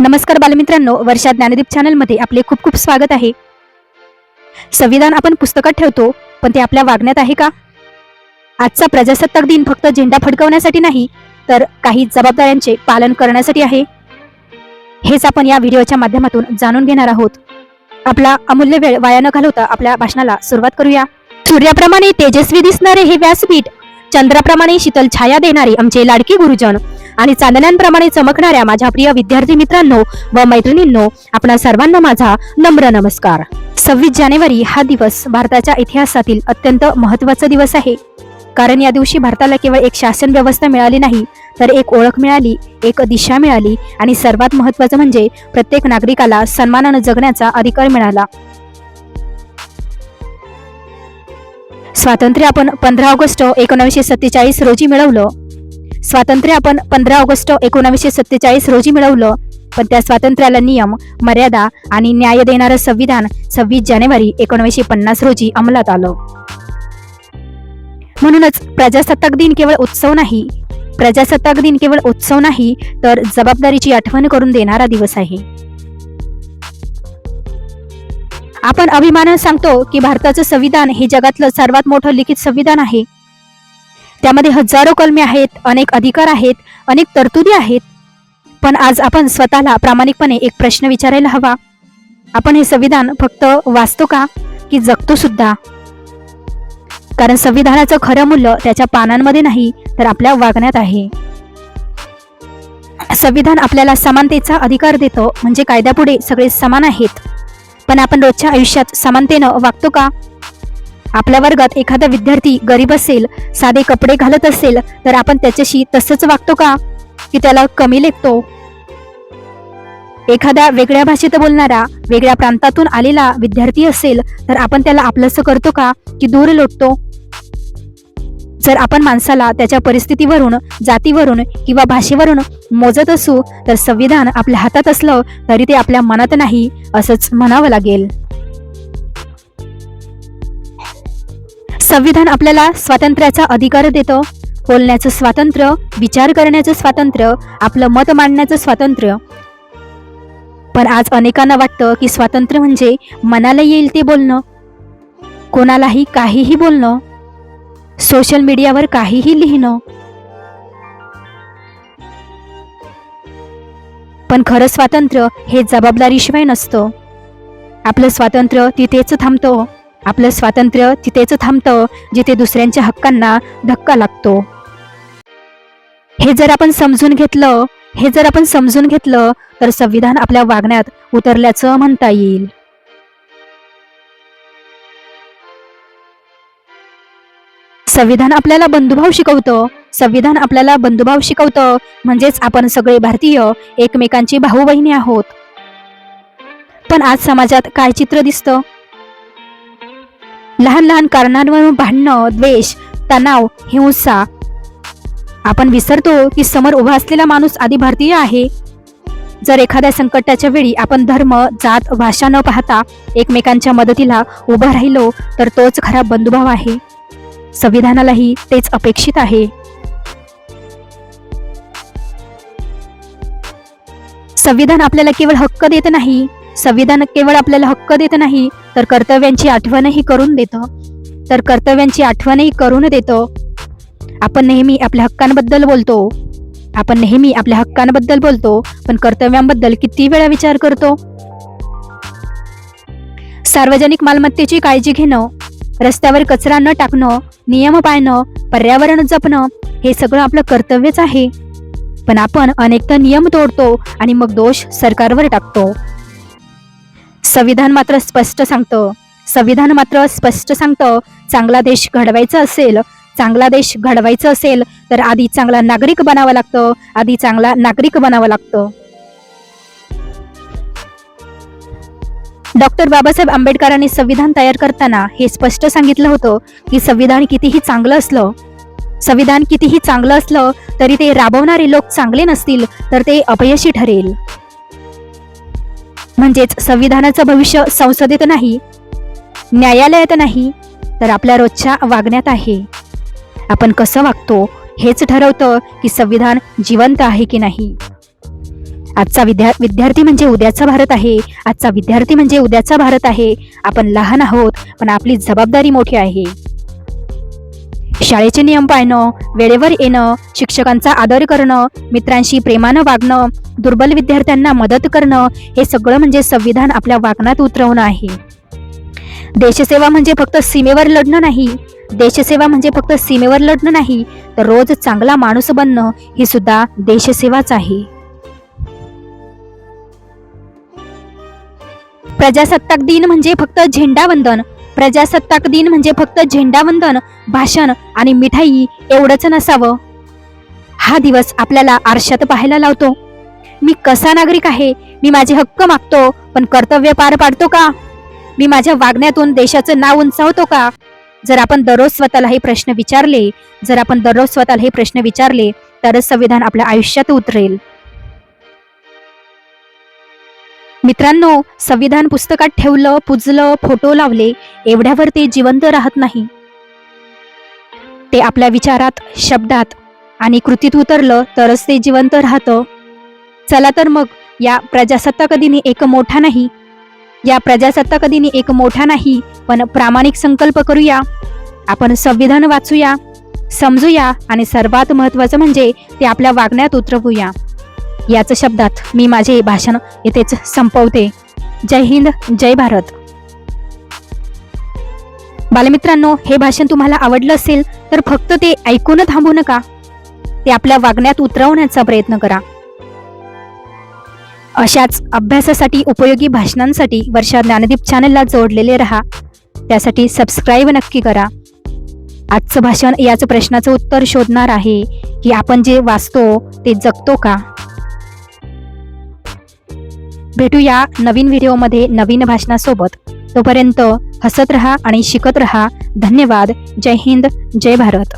नमस्कार बालमित्रांनो वर्षा ज्ञानदीप चॅनलमध्ये आपले खूप खूप स्वागत आहे. संविधान आपण पुस्तकात ठेवतो पण ते आपल्या वागण्यात आहे का? आजचा प्रजासत्ताक दिन फक्त झेंडा फडकवण्यासाठी नाही तर काही जबाबदाऱ्यांचे पालन करण्यासाठी आहे. हेच आपण या व्हिडिओच्या माध्यमातून जाणून घेणार आहोत. आपला अमूल्य वेळ वाया न घालवता आपल्या भाषणाला सुरुवात करूया. सूर्याप्रमाणे तेजस्वी दिसणारे हे व्यासपीठ चंद्राप्रमाणे शीतल छाया देणारे आमचे लाडके गुरुजन. आणि चांदण्यांप्रमाणे चमकणाऱ्या माझ्या प्रिय विद्यार्थी मित्रांनो व मैत्रिणींनो आपणा सर्वांना माझा नम्र नमस्कार. सव्वीस जानेवारी हा दिवस भारताच्या इतिहासातील अत्यंत महत्त्वाचा दिवस आहे. कारण या दिवशी भारताला केवळ एक शासन व्यवस्था मिळाली नाही तर एक ओळख मिळाली एक दिशा मिळाली आणि सर्वात महत्वाचं म्हणजे प्रत्येक नागरिकाला सन्मानानं जगण्याचा अधिकार मिळाला. स्वातंत्र्य आपण पंधरा ऑगस्ट एकोणावीसशे सत्तेचाळीस रोजी मिळवलं. स्वातंत्र्य आपण पंधरा ऑगस्ट एकोणावीसशे सत्तेचाळीस रोजी मिळवलं. पण त्या स्वातंत्र्याला नियम मर्यादा आणि न्याय देणारं संविधान सव्वीस जानेवारी एकोणावीसशे पन्नास रोजी अंमलात आलं. म्हणूनच प्रजासत्ताक दिन केवळ उत्सव नाही. प्रजासत्ताक दिन केवळ उत्सव नाही तर जबाबदारीची आठवण करून देणारा दिवस आहे. आपण अभिमानानं सांगतो की भारताचं संविधान हे जगातलं सर्वात मोठं लिखित संविधान आहे. त्यामध्ये हजारो कलमे आहेत अनेक अधिकार आहेत अनेक तरतुदी आहेत. पण आज आपण स्वतःला प्रामाणिकपणे एक प्रश्न विचारायला हवा. आपण हे संविधान फक्त वाचतो का की जगतो सुद्धा? कारण संविधानाचं खरं मूल्य त्याच्या पानांमध्ये नाही तर आपल्या वागण्यात आहे. संविधान आपल्याला समानतेचा अधिकार देतो म्हणजे कायद्यापुढे सगळे समान आहेत. पण आपण रोजच्या आयुष्यात समानतेनं वागतो का? आपल्या वर्गात एखादा विद्यार्थी गरीब असेल साधे कपडे घालत असेल तर आपण त्याच्याशी तसंच वागतो का? की त्याला कमी लेखतो? एखाद्या वेगळ्या भाषेत बोलणारा वेगळ्या प्रांतातून आलेला विद्यार्थी असेल तर आपण त्याला आपलंसं करतो का? की दूर लोटतो? जर आपण माणसाला त्याच्या परिस्थितीवरून जातीवरून किंवा भाषेवरून मोजत असू तर संविधान आपल्या हातात असलं तरी ते आपल्या मनात नाही असंच म्हणावं लागेल. संविधान आपल्याला स्वातंत्र्याचा अधिकार देतं. बोलण्याचं स्वातंत्र्य विचार करण्याचं स्वातंत्र्य आपलं मत मांडण्याचं स्वातंत्र्य. पण आज अनेकांना वाटतं की स्वातंत्र्य म्हणजे मनाला येईल ते बोलणं. कोणालाही काहीही बोलणं. सोशल मीडियावर काहीही लिहिणं. पण खरं स्वातंत्र्य हे जबाबदारीशिवाय नसतं. आपलं स्वातंत्र्य तिथेच थांबतं. आपलं स्वातंत्र्य तिथेच थांबतं जिथे दुसऱ्यांच्या हक्कांना धक्का लागतो. हे जर आपण समजून घेतलं हे जर आपण समजून घेतलं तर संविधान आपल्या वागण्यात उतरल्याचं म्हणता येईल. संविधान आपल्याला बंधुभाव शिकवतं संविधान आपल्याला बंधुभाव शिकवतं म्हणजेच आपण सगळे भारतीय एकमेकांची भाऊ बहिणी आहोत. पण आज समाजात काय चित्र दिसतं? लहान लहान कारणांवरून भांडणं द्वेष तणाव हिंसा आपण विसरतो की समोर उभा असलेला माणूस आधी भारतीय आहे. जर एखाद्या संकटाच्या वेळी आपण धर्म जात भाषा न पाहता एकमेकांच्या मदतीला उभं राहिलो तर तोच खरा बंधुभाव आहे. संविधानालाही तेच अपेक्षित आहे. संविधान आपल्याला केवळ हक्क देत नाही संविधान केवळ आपल्याला हक्क देत नाही तर कर्तव्यांची आठवणही करून देतं. तर कर्तव्यांची आठवणही करून देतं. आपण नेहमी आपल्या हक्कांबद्दल बोलतो. आपण नेहमी आपल्या हक्कांबद्दल बोलतो पण कर्तव्यांबद्दल किती वेळा विचार करतो? सार्वजनिक मालमत्तेची काळजी घेणं रस्त्यावर कचरा न टाकणं नियम पाळणं पर्यावरण जपणं हे सगळं आपलं कर्तव्यच आहे. पण आपण अनेकदा नियम तोडतो आणि मग दोष सरकारवर टाकतो. संविधान मात्र स्पष्ट सांगतं. संविधान मात्र स्पष्ट सांगतं चांगला देश घडवायचा असेल चांगला देश घडवायचा असेल तर आधी चांगला नागरिक बनावं लागतं आधी चांगला नागरिक बनावं लागतं. डॉक्टर बाबासाहेब आंबेडकरांनी संविधान तयार करताना हे स्पष्ट सांगितलं होतं की संविधान कितीही चांगलं असलं संविधान कितीही चांगलं असलं तरी ते राबवणारे लोक चांगले नसतील तर ते अपयशी ठरेल. म्हणजेच संविधानाचं भविष्य संसदेत नाही न्यायालयात नाही तर आपल्या रोजच्या वागण्यात आहे. आपण कसं वागतो हेच ठरवतं की संविधान जिवंत आहे की नाही. आजचा विद्या विद्यार्थी म्हणजे उद्याचा भारत आहे. आजचा विद्यार्थी म्हणजे उद्याचा भारत आहे. आपण लहान आहोत पण आपली जबाबदारी मोठी आहे. शाळेचे नियम पाळणं वेळेवर येणं शिक्षकांचा आदर करणं मित्रांशी प्रेमानं वागणं दुर्बल विद्यार्थ्यांना मदत करणं हे सगळं म्हणजे संविधान आपल्या वागण्यात उतरवणं आहे. देशसेवा म्हणजे फक्त सीमेवर लढणं नाही. देशसेवा म्हणजे फक्त सीमेवर लढणं नाही तर रोज चांगला माणूस बनणं ही सुद्धा देशसेवाच आहे. प्रजासत्ताक दिन म्हणजे फक्त झेंडावंदन प्रजासत्ताक दिन म्हणजे फक्त झेंडावंदन भाषण आणि मिठाई एवढंच नसावं. हा दिवस आपल्याला आरशात पाहायला लावतो. मी कसा नागरिक आहे? मी माझे हक्क मागतो पण कर्तव्य पार पाडतो का? मी माझ्या वागण्यातून देशाचं नाव उंचावतो का? जर आपण दररोज स्वतःला हे प्रश्न विचारले जर आपण दररोज स्वतःला हे प्रश्न विचारले तरच संविधान आपल्या आयुष्यात उतरेल. मित्रांनो संविधान पुस्तकात ठेवलं पुजलं फोटो लावले एवढ्यावर ते जिवंत राहत नाही. ते आपल्या विचारात शब्दात आणि कृतीत उतरलं तरच ते जिवंत राहतं. चला तर मग या प्रजासत्ताक दिनी एक मोठा नाही. या प्रजासत्ताक दिनी एक मोठा नाही पण प्रामाणिक संकल्प करूया. आपण संविधान वाचूया समजूया आणि सर्वात महत्वाचं म्हणजे ते आपल्या वागण्यात उतरवूया. याच शब्दात मी माझे भाषण येथेच संपवते. जय हिंद जय भारत. बालमित्रांनो हे भाषण तुम्हाला आवडलं असेल तर फक्त ते ऐकून थांबू नका. ते आपल्या वागण्यात उतरवण्याचा प्रयत्न करा. अशाच अभ्यासासाठी उपयोगी भाषणांसाठी वर्षा ज्ञानदीप चॅनलला जोडलेले रहा. त्यासाठी सबस्क्राईब नक्की करा. आजचं भाषण याच प्रश्नाचं उत्तर शोधणार आहे की आपण जे वाचतो ते जगतो का? भेटूया नवीन व्हिडिओमध्ये नवीन भाषणासोबत. तोपर्यंत हसत रहा आणि शिकत रहा. धन्यवाद. जय हिंद. जय भारत.